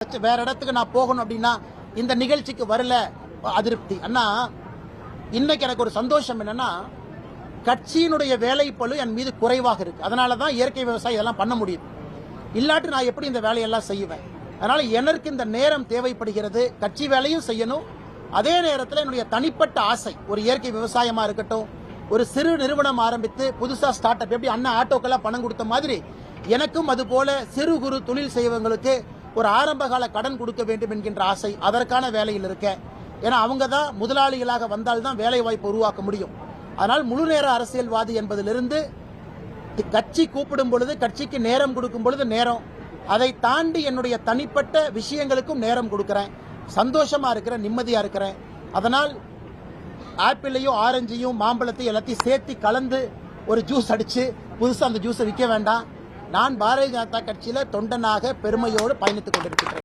வேற இடத்துக்கு நான் போகணும் அப்படின்னா இந்த நிகழ்ச்சிக்கு வரல. அதிருப்தி. அண்ணா இன்னைக்கு எனக்கு ஒரு சந்தோஷம் என்னன்னா கட்சியினுடைய வேலைப்பழு என் மீது குறைவாக இருக்கு. அதனால தான் இயற்கை விவசாயம் இதெல்லாம் பண்ண முடியுது. இல்லாட்டி நான் எப்படி இந்த வேலையெல்லாம் செய்வேன்? அதனால எனக்கு இந்த நேரம் தேவைப்படுகிறது. கட்சி வேலையும் செய்யணும். அதே நேரத்தில் என்னுடைய தனிப்பட்ட ஆசை ஒரு இயற்கை விவசாயமா இருக்கட்டும் ஒரு சிறு நிறுவனம் ஆரம்பித்து புதுசா ஸ்டார்ட் அப் எப்படி அண்ணா ஆட்டோக்கெல்லாம் பணம் கொடுத்த மாதிரி எனக்கும் அது போல சிறு குறு தொழில் செய்வங்களுக்கு ஒரு ஆரம்பகால கடன் கொடுக்க வேண்டும் என்கின்ற ஆசை அதற்கான வேலையில் இருக்கேன் ஏன்னா அவங்க தான் முதலாளிகளாக வந்தால்தான் வேலை வாய்ப்பு உருவாக்க முடியும். அதனால் முழு நேர அரசியல்வாதி என்பதிலிருந்து கட்சி கூப்பிடும் பொழுது கட்சிக்கு நேரம் கொடுக்கும் பொழுது நேரம். அதை தாண்டி என்னுடைய தனிப்பட்ட விஷயங்களுக்கும் நேரம் கொடுக்குறேன். சந்தோஷமா இருக்கிறேன் நிம்மதியா இருக்கிறேன். அதனால் ஆப்பிளையும் ஆரஞ்சையும் மாம்பழத்தையும் எல்லாத்தையும் சேர்த்து கலந்து ஒரு ஜூஸ் அடிச்சு புதுசாக அந்த ஜூஸை விற்க வேண்டாம். நான் பாரதிய ஜனதா கட்சியில தொண்டனாக பெருமையோடு பயணித்துக் கொண்டிருக்கிறேன்